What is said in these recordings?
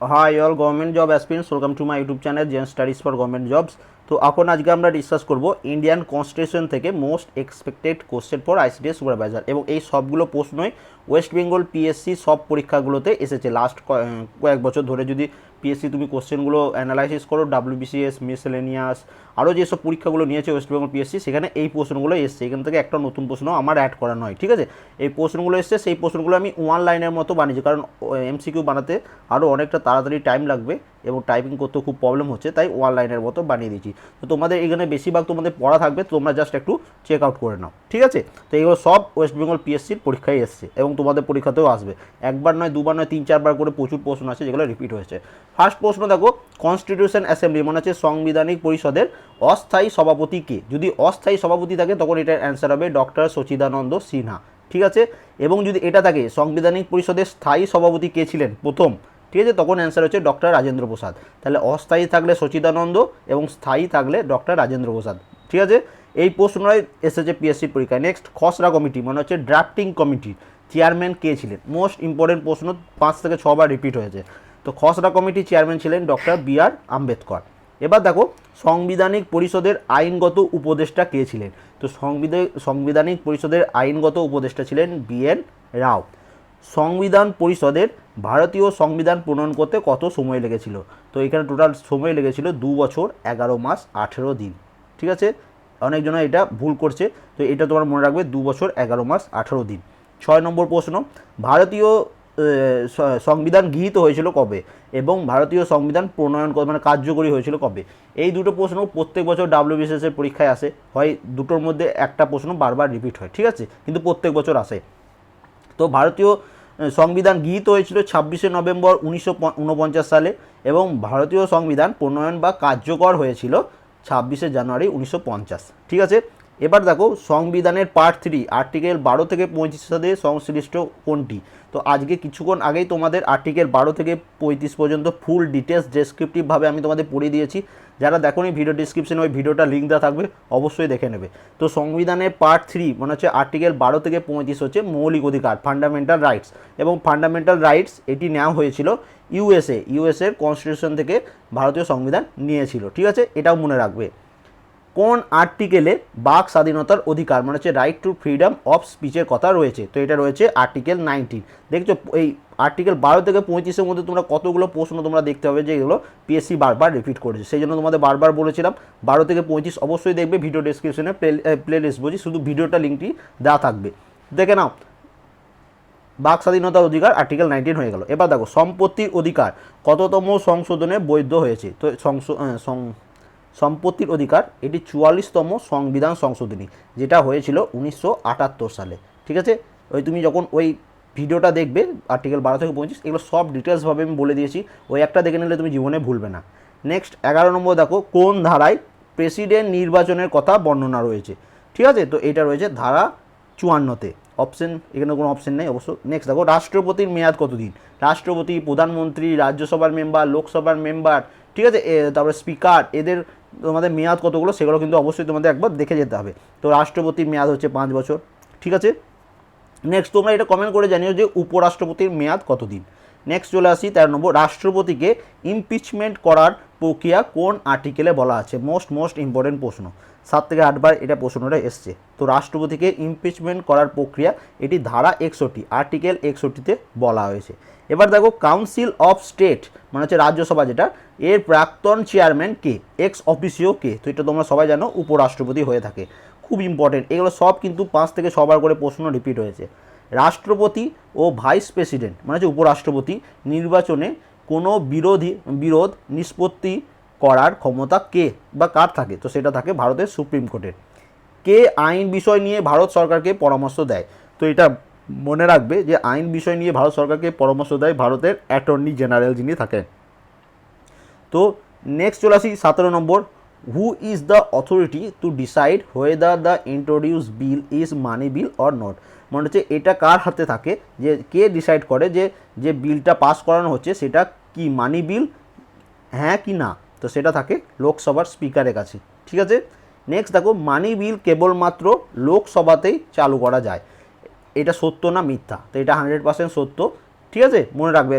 Hi all government job aspirants welcome to my YouTube channel Zen studies for government jobs তো এখন আজকে আমরা discuss করব Indian constitution থেকে most expected question for ICDS supervisor এবং এই সবগুলো প্রশ্নই ওয়েস্ট বেঙ্গল পিএসসি সব পরীক্ষাগুলোতে এসেছে। লাস্ট কয়েক বছর ধরে যদি পিএসসি তুমি কোশ্চেনগুলো অ্যানালাইসিস করো ডাব্লিউবিসিএস মিসেলেনিয়াস আরও যেসব পরীক্ষাগুলো নিয়েছে ওয়েস্ট বেঙ্গল পিএসসি সেখানে এই প্রশ্নগুলো এসছে। এখান থেকে একটা নতুন প্রশ্ন আমার অ্যাড করা নয়, ঠিক আছে? এই প্রশ্নগুলো এসছে, সেই প্রশ্নগুলো আমি ওয়ান লাইনের মতো বানিয়েছি, কারণ এমসিকিউ বানাতে আরও অনেকটা তাড়াতাড়ি টাইম লাগবে এবং টাইপিং করতে খুব প্রবলেম হচ্ছে, তাই ওয়ান লাইনের মতো বানিয়ে দিয়েছি। তো তোমাদের এখানে বেশিরভাগ তোমাদের পড়া থাকবে তোমরা জাস্ট একটু চেক আউট করে নাও, ঠিক আছে? তো এগুলো সব ওয়েস্ট বেঙ্গল পিএসসির পরীক্ষায় এসছে এবং তোমাদের পরীক্ষাতেও আসবে। একবার নয়, দুবার নয়, তিন, চারবার করে প্রচুর প্রশ্ন আছে যেগুলো রিপিট হয়েছে। ফার্স্ট প্রশ্ন দেখো কনস্টিটিউশন অ্যাসেম্বলি মনে হচ্ছে সাংবিধানিক পরিষদের অস্থায়ী সভাপতি কে। যদি অস্থায়ী সভাপতি থাকে, তখন এটার অ্যান্সার হবে ডক্টর সচিদানন্দ সিনহা। ঠিক আছে? এবং যদি এটা থাকে, সাংবিধানিক পরিষদের স্থায়ী সভাপতি কে ছিলেন প্রথম, ঠিক আছে? তখন অ্যান্সার হচ্ছে ডক্টর রাজেন্দ্র প্রসাদ। তাহলে অস্থায়ী থাকলে সচিদানন্দ এবং স্থায়ী থাকলে ডক্টর রাজেন্দ্র প্রসাদ। ঠিক আছে? এই প্রশ্নটাই এসেছে পিএসসির পরীক্ষায়। নেক্সট খসড়া কমিটি মনে হচ্ছে ড্রাফটিং কমিটি চেয়ারম্যান কে ছিলেন। মোস্ট ইম্পর্টেন্ট প্রশ্ন পাঁচ থেকে ছবার রিপিট হয়েছে। তো খসড়া কমিটি চেয়ারম্যান ছিলেন ডক্টর বি আর আম্বেদকর। এবার দেখো, সাংবিধানিক পরিষদের আইনগত উপদেষ্টা কে ছিলেন? তো সংবিধান সাংবিধানিক পরিষদের আইনগত উপদেষ্টা ছিলেন বি এন রাও। সংবিধান পরিষদের ভারতীয় সংবিধান প্রণয়ন করতে কত সময় লেগেছিল? তো এখানে টোটাল সময় লেগেছিল দু বছর, এগারো মাস, আঠেরো দিন। ঠিক আছে? অনেকজন এটা ভুল করছে, তো এটা তোমার মনে রাখবে দু বছর, এগারো মাস, আঠেরো দিন। ছয় নম্বর প্রশ্ন, ভারতীয় সংবিধান গৃহীত হয়েছিল কবে? এবং ভারতীয় সংবিধান প্রণয়ন মানে কার্যকরী হয়েছিল কবে? এই দুটো প্রশ্ন প্রত্যেক বছর ডাব্লিউবিসিএস এর পরীক্ষায় আসে। হয় দুটোর মধ্যে একটা প্রশ্ন বারবার রিপিট হয়, ঠিক আছে? কিন্তু প্রত্যেক বছর আসে। তো ভারতীয় সংবিধান গৃহীত হয়েছিল ছাব্বিশে নভেম্বর উনিশশো উনপঞ্চাশ সালে এবং ভারতীয় সংবিধান প্রণয়ন বা কার্যকর হয়েছিল ছাব্বিশে জানুয়ারি উনিশশো পঞ্চাশ, ঠিক আছে? এবার দেখো সংবিধানের পার্ট থ্রি আর্টিকেল বারো থেকে পঁয়ত্রিশ সাথে সংশ্লিষ্ট কোনটি? তো আজকে কিছুক্ষণ আগেই তোমাদের আর্টিকেল বারো থেকে পঁয়ত্রিশ পর্যন্ত ফুল ডিটেলস ডেসক্রিপটিভভাবে আমি তোমাদের পড়িয়ে দিয়েছি। যারা দেখো নি ভিডিও ডিসক্রিপশনে ওই ভিডিওটা লিঙ্ক দেওয়া থাকবে, অবশ্যই দেখে নেবে। তো সংবিধানের পার্ট থ্রি মানে হচ্ছে আর্টিকেল বারো থেকে পঁয়ত্রিশ হচ্ছে মৌলিক অধিকার ফান্ডামেন্টাল রাইটস এবং ফান্ডামেন্টাল রাইটস এটি নেওয়া হয়েছিল ইউএসএ ইউএসএর কনস্টিটিউশন থেকে ভারতীয় সংবিধান নিয়েছিল। ঠিক আছে? এটাও মনে রাখবে। কোন আর্টিকেলে বাক স্বাধীনতার অধিকার মানে হচ্ছে রাইট টু ফ্রিডম অফ স্পিচের কথা রয়েছে, তো এটা রয়েছে আর্টিকেল নাইনটিন দেখছ, এই আর্টিকেল বারো থেকে পঁয়ত্রিশের মধ্যে তোমরা কতগুলো প্রশ্ন তোমরা দেখতে হবে যে এগুলো পিএসসি বারবার রিপিট করেছে। সেই জন্য তোমাদের বারবার বলেছিলাম, বারো থেকে পঁয়ত্রিশ অবশ্যই দেখবে ভিডিও ডিসক্রিপশনে প্লে প্লে লিস্ট বলছি শুধু ভিডিওটা লিঙ্কটি দেওয়া থাকবে। দেখে নাও, বাক স্বাধীনতার অধিকার আর্টিকেল নাইনটিন হয়ে গেল। এবার দেখো, সম্পত্তির অধিকার কততম সংশোধনে বৈধ হয়েছে? তো সম্পত্তির অধিকার, এটি চুয়াল্লিশতম সংবিধান সংশোধনী, যেটা হয়েছিল উনিশশো আটাত্তর সালে। ঠিক আছে? ওই তুমি যখন ওই ভিডিওটা দেখবে, আর্টিকেল বারো থেকে পঁচিশ, এগুলো সব ডিটেলসভাবে আমি বলে দিয়েছি। ওই একটা দেখে নিলে তুমি জীবনে ভুলবে না। নেক্সট এগারো নম্বর দেখো, কোন ধারায় প্রেসিডেন্ট নির্বাচনের কথা বর্ণনা রয়েছে? ঠিক আছে? তো এটা রয়েছে ধারা চুয়ান্নতে। অপশন এখানে কোনো অপশন নেই অবশ্য। নেক্সট দেখো, রাষ্ট্রপতির মেয়াদ কতদিন? রাষ্ট্রপতি, প্রধানমন্ত্রী, রাজ্যসভার মেম্বার লোকসভার মেম্বার ঠিক আছে? তারপরে স্পিকার এদের তোমাদের মেয়াদ কতগুলো সেগুলো কিন্তু অবশ্যই তোমাদের একবার দেখে যেতে হবে। তো রাষ্ট্রপতির মেয়াদ হচ্ছে পাঁচ বছর, ঠিক আছে? নেক্সট তোমরা এটা কমেন্ট করে জানিও যে উপরাষ্ট্রপতির মেয়াদ কতদিন? নেক্সট চলে আসি, তেরো নম্বর, রাষ্ট্রপতিকে ইমপিচমেন্ট করার প্রক্রিয়া কোন আর্টিকেলে বলা আছে? মোস্ট মোস্ট ইম্পর্টেন্ট প্রশ্ন। সাত থেকে আটবার এটা প্রশ্নটা এসছে। তো রাষ্ট্রপতিকে ইমপিচমেন্ট করার প্রক্রিয়া, এটি ধারা একষট্টি আর্টিকেল একষট্টিতে বলা হয়েছে। এবার দেখো কাউন্সিল অফ স্টেট মানে হচ্ছে রাজ্যসভা যেটা, এর প্রাক্তন চেয়ারম্যান কে এক্স অফিসিও কে, তো এটা তোমরা সবাই জানো, উপরাষ্ট্রপতি হয়ে থাকে। খুব ইম্পর্টেন্ট এগুলো সব কিন্তু পাঁচ থেকে ছবার করে প্রশ্ন রিপিট হয়েছে। রাষ্ট্রপতি ও ভাইস প্রেসিডেন্ট মানে হচ্ছে উপরাষ্ট্রপতি নির্বাচনে কোনো বিরোধী, বিরোধ, নিষ্পত্তি করার ক্ষমতা কে বা কার থাকে? তো সেটা থাকে ভারতের সুপ্রিম কোর্টের। কে আইন বিষয় নিয়ে ভারত সরকারকে পরামর্শ দেয়? তো এটা মনে রাখবে যে আইন বিষয় নিয়ে ভারত সরকারকে পরামর্শ দেয় ভারতের অ্যাটর্নি জেনারেল যিনি থাকেন। তো নেক্সট চলে আসি সতেরো নম্বর। Who is the authority to decide whether the introduce bill is money bill or not মনে হচ্ছে এটা কার হাতে থাকে? যে কে ডিসাইড করে যে যে বিলটা পাস করানো হচ্ছে সেটা কি মানি বিল হ্যাঁ কি না? তো সেটা থাকে লোকসভার স্পিকারের কাছে। ঠিক আছে? নেক্সট দেখো মানি বিল কেবলমাত্র লোকসভাতেই চালু করা যায়। এটা সত্য না মিথ্যা? তো এটা হান্ড্রেড পার্সেন্ট সত্য। ঠিক আছে? মনে রাখবে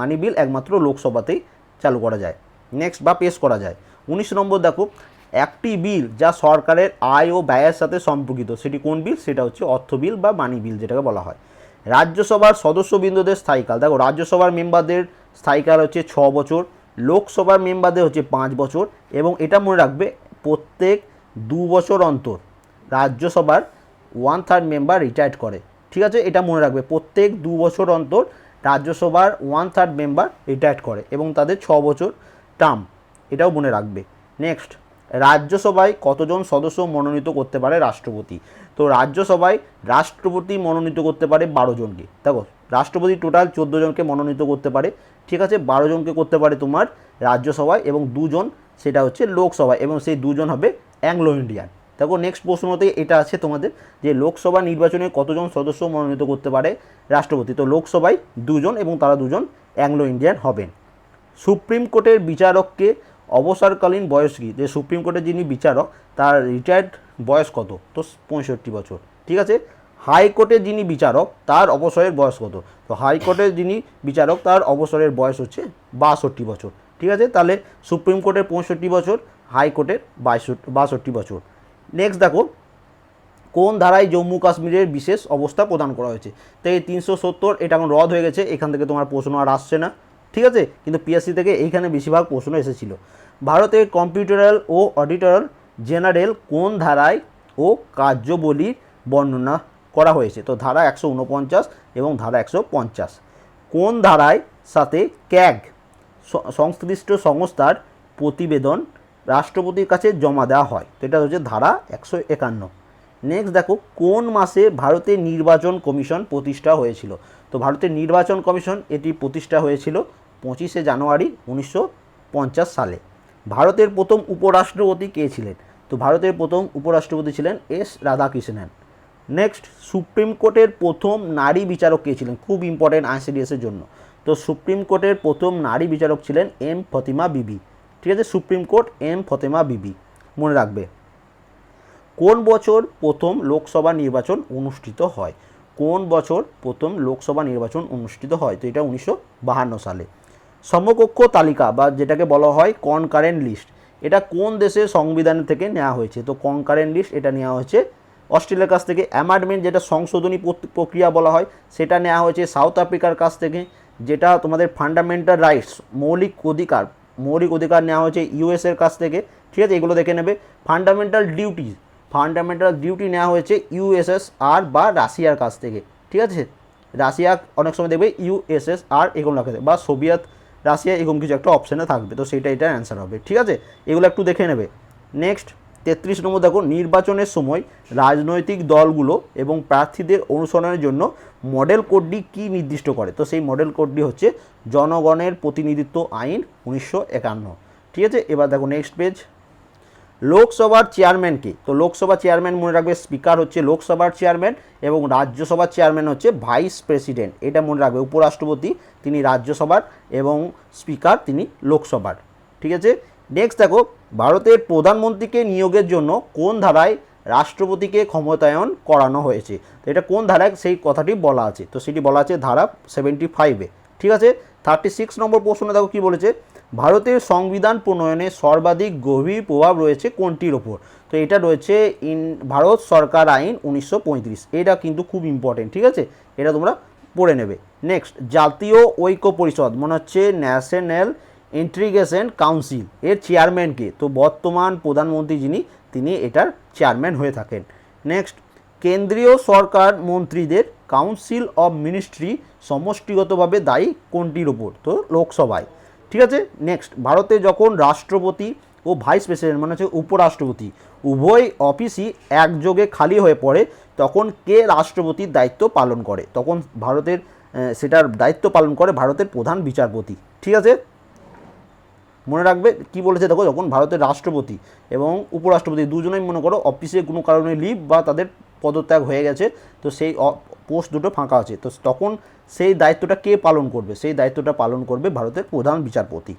মানি বিল একমাত্র লোকসভাতেই চালু করা যায়। নেক্সট বা পেশ করা যায়। উনিশ নম্বর দেখো, একটি বিল যা সরকারের আয় ও ব্যয়ের সাথে সম্পর্কিত, সেটি কোন বিল সেটা হচ্ছে অর্থ বিল বা মানি বিল যেটাকে বলা হয়। রাজ্যসভার সদস্যবৃন্দদের স্থায়ীকাল। দেখো, রাজ্যসভার মেম্বারদের স্থায়ীকাল হচ্ছে ছ বছর। লোকসভার মেম্বারদের হচ্ছে পাঁচ বছর এবং এটা মনে রাখবে প্রত্যেক দু বছর অন্তর রাজ্যসভার ওয়ান থার্ড মেম্বার রিটায়ার্ড করে। ঠিক আছে? এটা মনে রাখবে প্রত্যেক দু বছর অন্তর রাজ্যসভার ওয়ান থার্ড মেম্বার রিটায়ার্ড করে এবং তাদের ছ বছর টার্ম এটাও মনে রাখবে। নেক্সট রাজ্যসভায় কতজন সদস্য মনোনীত করতে পারে রাষ্ট্রপতি? তো রাজ্যসভায় রাষ্ট্রপতি মনোনীত করতে পারে বারো জনকে। দেখো রাষ্ট্রপতি টোটাল চোদ্দ জনকে মনোনীত করতে পারে, ঠিক আছে? বারো জনকে করতে পারে তোমার রাজ্যসভায় এবং দুজন সেটা হচ্ছে লোকসভায় এবং সেই দুজন হবে অ্যাংলো ইন্ডিয়ান। দেখো নেক্সট প্রশ্নতে এটা আছে তোমাদের যে লোকসভা নির্বাচনে কতজন সদস্য মনোনীত করতে পারে রাষ্ট্রপতি? তো লোকসভায় দুজন এবং তারা দুজন অ্যাংলো ইন্ডিয়ান হবেন। সুপ্রিম কোর্টের বিচারককে অবসরকালীন বয়স কী? যে সুপ্রিম কোর্টের যিনি বিচারক, তার রিটায়ার্ড বয়স কত? তো পঁয়ষট্টি বছর, ঠিক আছে? হাইকোর্টের যিনি বিচারক, তার অবসরের বয়স কত? তো হাইকোর্টের যিনি বিচারক, তার অবসরের বয়স হচ্ছে বাষট্টি বছর। ঠিক আছে? তাহলে সুপ্রিম কোর্টের পঁয়ষট্টি বছর, হাইকোর্টের বাষট্টি বছর। নেক্সট দেখো, কোন ধারায় জম্মু কাশ্মীরের বিশেষ অবস্থা প্রদান করা হয়েছে? তো এই তিনশো সত্তর, এটা এখন রদ হয়ে গেছে, এখান থেকে তোমার প্রশ্ন আর আসছে না। ঠিক আছে? কিন্তু পিএসসি থেকে এইখানে বেশিরভাগ প্রশ্ন এসেছিল। ভারতের কম্পিউটারাল ও অডিটরাল জেনারেল কোন ধারায় ও কার্যবলীর বর্ণনা? করা হয়েছে। তো ধারা একশো উনপঞ্চাশ এবং ধারা একশো পঞ্চাশ। কোন ধারায় সাথে ক্যাগ সংশ্লিষ্ট সংস্থার প্রতিবেদন রাষ্ট্রপতির কাছে জমা দেওয়া হয়? তো এটা হচ্ছে ধারা একশো একান্ন। নেক্সট দেখো, কোন মাসে ভারতের নির্বাচন কমিশন প্রতিষ্ঠা হয়েছিল? তো ভারতের নির্বাচন কমিশন এটি প্রতিষ্ঠা হয়েছিল পঁচিশে জানুয়ারি উনিশশো পঞ্চাশ সালে। ভারতের প্রথম উপরাষ্ট্রপতি কে ছিলেন? তো ভারতের প্রথম উপরাষ্ট্রপতি ছিলেন এস রাধাকৃষ্ণন। নেক্সট সুপ্রিম কোর্টের প্রথম নারী বিচারক কে ছিলেন? খুব ইম্পর্টেন্ট আইসিডিএসের জন্য। তো সুপ্রিম কোর্টের প্রথম নারী বিচারক ছিলেন এম ফতিমা বিবি ঠিক আছে? সুপ্রিম কোর্ট এম ফতেমা বিবি মনে রাখবে। কোন বছর প্রথম লোকসভা নির্বাচন অনুষ্ঠিত হয়? কোন বছর প্রথম লোকসভা নির্বাচন অনুষ্ঠিত হয়? তো এটা উনিশশো সালে। সমকক্ষ তালিকা বা যেটাকে বলা হয় কনকারেন্ট লিস্ট এটা কোন দেশে সংবিধান থেকে নেওয়া হয়েছে? তো কনকারেন্ট লিস্ট এটা নেওয়া হয়েছে অস্ট্রেলিয়ার কাছ থেকে অ্যামান্ডমেন্ট যেটা সংশোধনী প্রক্রিয়া বলা হয়, সেটা নেওয়া হয়েছে সাউথ আফ্রিকার কাছ থেকে, যেটা তোমাদের ফান্ডামেন্টাল রাইটস মৌলিক অধিকার মৌলিক অধিকার নেওয়া হয়েছে ইউএসের কাছ থেকে, ঠিক আছে, এগুলো দেখে নেবে। ফান্ডামেন্টাল ডিউটিস ফান্ডামেন্টাল ডিউটি নেওয়া হয়েছে ইউএসএসআর বা রাশিয়ার কাছ থেকে, ঠিক আছে? রাশিয়া অনেক সময় দেখবে ইউএসএসআর এগুলো থাকে বা সোভিয়েত, রাশিয়া এরকম কিছু একটা অপশানে থাকবে, তো সেটা এটা অ্যান্সার হবে, ঠিক আছে? এগুলো একটু দেখে নেবে। নেক্সট তেত্রিশ নম্বর দেখো, নির্বাচনের সময় রাজনৈতিক দলগুলো এবং প্রার্থীদের অনুসরণের জন্য মডেল কোডটি কি নির্দিষ্ট করে? তো সেই মডেল কোডটি হচ্ছে জনগণের প্রতিনিধিত্ব আইন উনিশশো একান্ন। ঠিক আছে? এবার দেখো নেক্সট পেজ লোকসভার চেয়ারম্যানকে তো লোকসভা চেয়ারম্যান মনে রাখবে স্পিকার হচ্ছে লোকসভার চেয়ারম্যান এবং রাজ্যসভার চেয়ারম্যান হচ্ছে ভাইস প্রেসিডেন্ট এটা মনে রাখবে উপরাষ্ট্রপতি, তিনি রাজ্যসভার এবং স্পিকার তিনি লোকসভার। ঠিক আছে? নেক্সট দেখো ভারতের প্রধানমন্ত্রীকে নিয়োগের জন্য কোন ধারায় রাষ্ট্রপতিকে ক্ষমতায়ন করানো হয়েছে? তো এটা কোন ধারায় সেই কথাটি বলা আছে? তো সেটি বলা আছে ধারা সেভেন্টি ফাইভে ঠিক আছে? থার্টি সিক্স নম্বর প্রশ্নে দেখো কী বলেছে? ভারতের সংবিধান প্রণয়নে সর্বাধিক গভীর প্রভাব রয়েছে কোনটির ওপর? তো এটা রয়েছে ইন, ভারত সরকার আইন উনিশশো পঁয়ত্রিশ। এটা কিন্তু খুব ইম্পর্টেন্ট ঠিক আছে? এটা তোমরা পড়ে নেবে। নেক্সট জাতীয় ঐক্য পরিষদ, মনে হচ্ছে ন্যাশনাল ইন্ট্রিগেশন কাউন্সিল এর চেয়ারম্যানকে তো বর্তমান প্রধানমন্ত্রী যিনি, তিনি এটার চেয়ারম্যান হয়ে থাকেন। নেক্সট কেন্দ্রীয় সরকার মন্ত্রীদের কাউন্সিল অব মিনিস্ট্রি সমষ্টিগতভাবে দায়ী কোনটির ওপর? তো লোকসভায়। ঠিক আছে? নেক্সট ভারতে যখন রাষ্ট্রপতি ও ভাইস প্রেসিডেন্ট মানে হচ্ছে উপরাষ্ট্রপতি, উভয় অফিসই একযোগে খালি হয়ে পড়ে, তখন কে রাষ্ট্রপতির দায়িত্ব পালন করে? তখন ভারতের সেটার দায়িত্ব পালন করে ভারতের প্রধান বিচারপতি। ঠিক আছে? মনে রাখবে কি বলেছে? দেখো যখন ভারতের রাষ্ট্রপতি এবং উপরাষ্ট্রপতি দুজনেই মনে করো অফিসে কোনো কারণে লিভ বা তাদের পদত্যাগ হয়ে গেছে, তো সেই পোস্ট দুটো ফাঁকা আছে। তো তখন সেই দায়িত্বটা কে পালন করবে? সেই দায়িত্বটা পালন করবে ভারতের প্রধান বিচারপতি।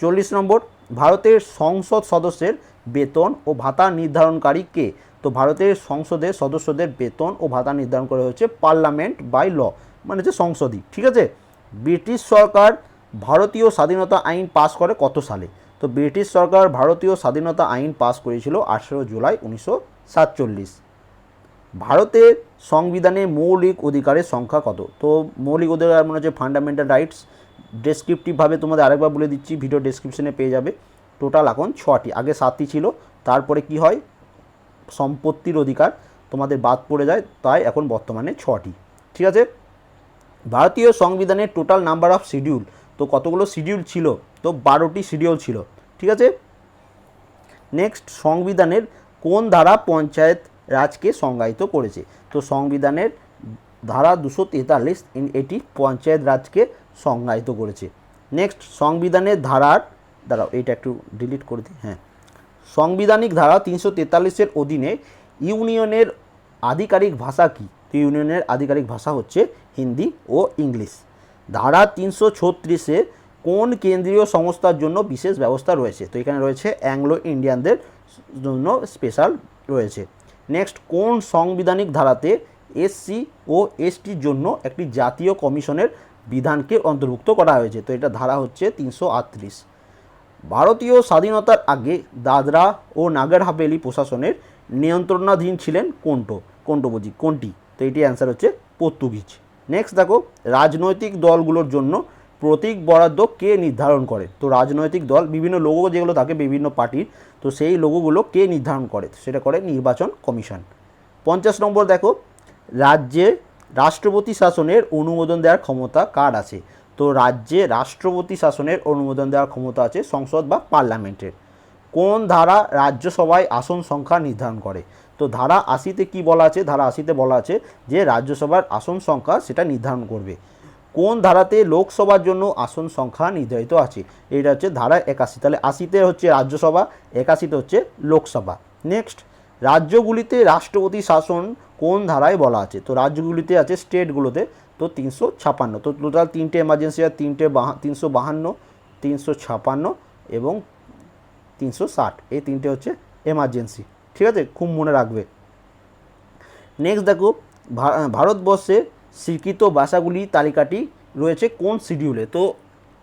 চল্লিশ নম্বর, ভারতের সংসদ সদস্যের বেতন ও ভাতা নির্ধারণকারী কে? তো ভারতের সংসদের সদস্যদের বেতন ও ভাতা নির্ধারণ করা হচ্ছে পার্লামেন্ট বাই ল মানে হচ্ছে সংসদই। ঠিক আছে? ব্রিটিশ সরকার ভারতীয় স্বাধীনতা আইন পাস করে কত সালে? তো ব্রিটিশ সরকার ভারতীয় স্বাধীনতা আইন পাস করেছিল আঠেরো জুলাই উনিশশো সাতচল্লিশ। ভারতের সংবিধানে মৌলিক অধিকারের সংখ্যা কত? তো মৌলিক অধিকার মানে হচ্ছে ফান্ডামেন্টাল রাইটস ডেসক্রিপটিভভাবে তোমাদের আরেকবার বলে দিচ্ছি ভিডিও ডেসক্রিপশনে পেয়ে যাবে। টোটাল এখন ছটি, আগে সাতটি ছিল, তারপরে কি হয়? সম্পত্তির অধিকার, তোমাদের বাদ পড়ে যায়, তাই এখন বর্তমানে ছটি। ঠিক আছে? ভারতীয় সংবিধানের টোটাল নাম্বার অফ শিডিউল তো কতগুলো শিডিউল ছিল? তো বারোটি শিডিউল ছিল। ঠিক আছে? নেক্সট সংবিধানের কোন ধারা পঞ্চায়েত রাজকে সংজ্ঞায়িত করেছে? তো সংবিধানের ধারা দুশো তেতাল্লিশ এটি পঞ্চায়েত রাজকে সংজ্ঞায়িত করেছে। নেক্সট সংবিধানের ধারার, দাঁড়াও এটা একটু ডিলিট করে দিই হ্যাঁ। সংবিধানিক ধারা তিনশো তেতাল্লিশের অধীনে ইউনিয়নের আধিকারিক ভাষা কী? তো ইউনিয়নের আধিকারিক ভাষা হচ্ছে হিন্দি ও ইংলিশ। ধারা তিনশো ছত্রিশে কোন কেন্দ্রীয় সংস্থার জন্য বিশেষ ব্যবস্থা রয়েছে? তো এখানে রয়েছে অ্যাংলো ইন্ডিয়ানদের জন্য স্পেশাল রয়েছে। নেক্সট, কোন সাংবিধানিক ধারাতে এসসি ও এসটির জন্য একটি জাতীয় কমিশনের বিধানকে অন্তর্ভুক্ত করা হয়েছে? তো এটা ধারা হচ্ছে তিনশো আটত্রিশ। ভারতীয় স্বাধীনতার আগে দাদরা ও নাগার হাভেলি প্রশাসনের নিয়ন্ত্রণাধীন ছিলেন কোনটো? কোনটো বুঝি? কোনটি? তো এটি অ্যান্সার হচ্ছে পর্তুগিজ। নেক্সট দেখো, রাজনৈতিক দলগুলোর জন্য প্রতীক বরাদ্দ কে নির্ধারণ করে? তো রাজনৈতিক দল, বিভিন্ন লোগো যেগুলো থাকে বিভিন্ন পার্টির, তো সেই লোগোগুলো কে নির্ধারণ করে? সেটা করে নির্বাচন কমিশন। পঞ্চাশ নম্বর দেখো, রাজ্যে রাষ্ট্রপতি শাসনের অনুমোদন দেওয়ার ক্ষমতা কার আছে? তো রাজ্যে রাষ্ট্রপতি শাসনের অনুমোদন দেওয়ার ক্ষমতা আছে সংসদ বা পার্লামেন্টের। কোন ধারা রাজ্যসভায় আসন সংখ্যা নির্ধারণ করে? তো ধারা আশিতে কি বলা আছে? ধারা আশিতে বলা আছে যে রাজ্যসভার আসন সংখ্যা সেটা নির্ধারণ করবে। কোন ধারাতে লোকসভার জন্য আসন সংখ্যা নির্ধারিত আছে? এটা হচ্ছে ধারা একাশি। তাহলে আশিতে হচ্ছে রাজ্যসভা, একাশিতে হচ্ছে লোকসভা। নেক্সট রাজ্যগুলিতে রাষ্ট্রপতি শাসন কোন ধারায় বলা আছে? তো রাজ্যগুলিতে আছে স্টেটগুলোতে, তো তিনশো ছাপান্ন। তো টোটাল তিনটে এমার্জেন্সি আর তিনটে তিনশো বাহান্ন, তিনশো ছাপান্ন এবং তিনশো ষাট। এই তিনটে হচ্ছে এমার্জেন্সি ঠিক আছে? খুব মনে রাখবে। নেক্সট দেখো ভারতবর্ষে স্বীকৃত ভাষাগুলি তালিকাটি রয়েছে কোন শিডিউলে? তো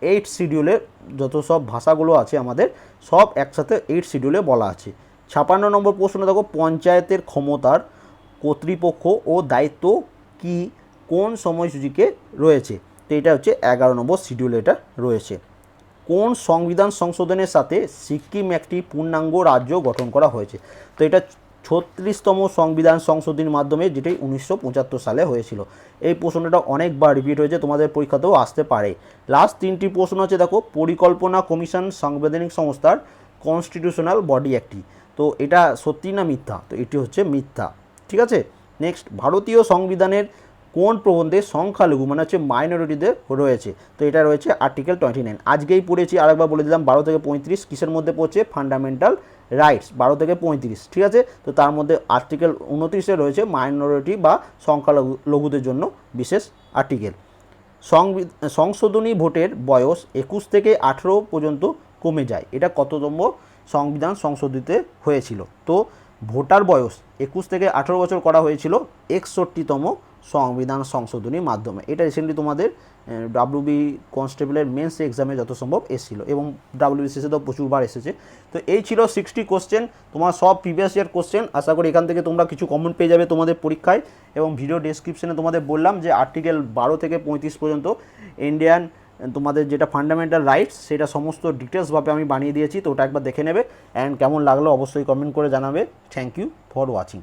এইট শিডিউলে যত সব ভাষাগুলো আছে আমাদের, সব একসাথে এইট শিডিউলে বলা আছে। ছাপান্ন নম্বর প্রশ্ন দেখো, পঞ্চায়েতের ক্ষমতার কর্তৃপক্ষ ও দায়িত্ব কি কোন সময়সূচিকে রয়েছে? তো এটা হচ্ছে এগারো নম্বর শিডিউলে এটা রয়েছে। কোন সংবিধান সংশোধনের সাথে সিকিম একটি পূর্ণাঙ্গ রাজ্য গঠন করা হয়েছে? তো এটা ছত্রিশতম সংবিধান সংশোধনীর মাধ্যমে যেটি উনিশশো পঁচাত্তর সালে হয়েছিল। এই প্রশ্নটা অনেকবার রিপিট হয়েছে, তোমাদের পরীক্ষাতেও আসতে পারে। লাস্ট তিনটি প্রশ্ন হচ্ছে, দেখো, পরিকল্পনা কমিশন সাংবিধানিক সংস্থার কনস্টিটিউশনাল বডি একটি তো এটা সত্যি না মিথ্যা? তো এটি হচ্ছে মিথ্যা। ঠিক আছে? নেক্সট ভারতীয় সংবিধানের কোন প্রবন্ধে সংখ্যালঘু মানে হচ্ছে মাইনরিটিদের রয়েছে? তো এটা রয়েছে আর্টিকেল টোয়েন্টি নাইন আজকেই পড়েছি, আরেকবার বলে দিলাম, বারো থেকে পঁয়ত্রিশ কিসের মধ্যে পড়ছে? ফান্ডামেন্টাল রাইটস বারো থেকে পঁয়ত্রিশ, ঠিক আছে? তো তার মধ্যে আর্টিকেল উনত্রিশে রয়েছে মাইনরিটি বা সংখ্যালঘু লঘুদের জন্য বিশেষ আর্টিকেল সংশোধনী ভোটের বয়স একুশ থেকে আঠেরো পর্যন্ত কমে যায়। এটা কততম সংবিধান সংশোধিত হয়েছিল? তো ভোটার বয়স একুশ থেকে আঠেরো বছর করা হয়েছিল, একষট্টিতম সংবিধান সংশোধনীর মাধ্যমে। এটা রিসেন্টলি তোমাদের ডাব্লিউবি কনস্টেবলের মেন্স এক্সামে যত সম্ভব এসেছিল এবং ডাব্লিউবিসিএসে তো প্রচুরবার এসেছে। তো এই ছিল সিক্সটি কোশ্চেন তোমার সব প্রিভিয়াস ইয়ার কোশ্চেন আশা করি এখান থেকে তোমরা কিছু কমেন্ট পেয়ে যাবে তোমাদের পরীক্ষায়। এবং ভিডিও ডেসক্রিপশনে তোমাদের বললাম যে আর্টিকেল বারো থেকে পঁয়ত্রিশ পর্যন্ত ইন্ডিয়ান তোমাদের যেটা ফান্ডামেন্টাল রাইটস সেটা সমস্ত ডিটেলসভাবে আমি বানিয়ে দিয়েছি, তো ওটা একবার দেখে নেবে। অ্যান্ড কেমন লাগল অবশ্যই কমেন্ট করে জানাবে। Thank you for watching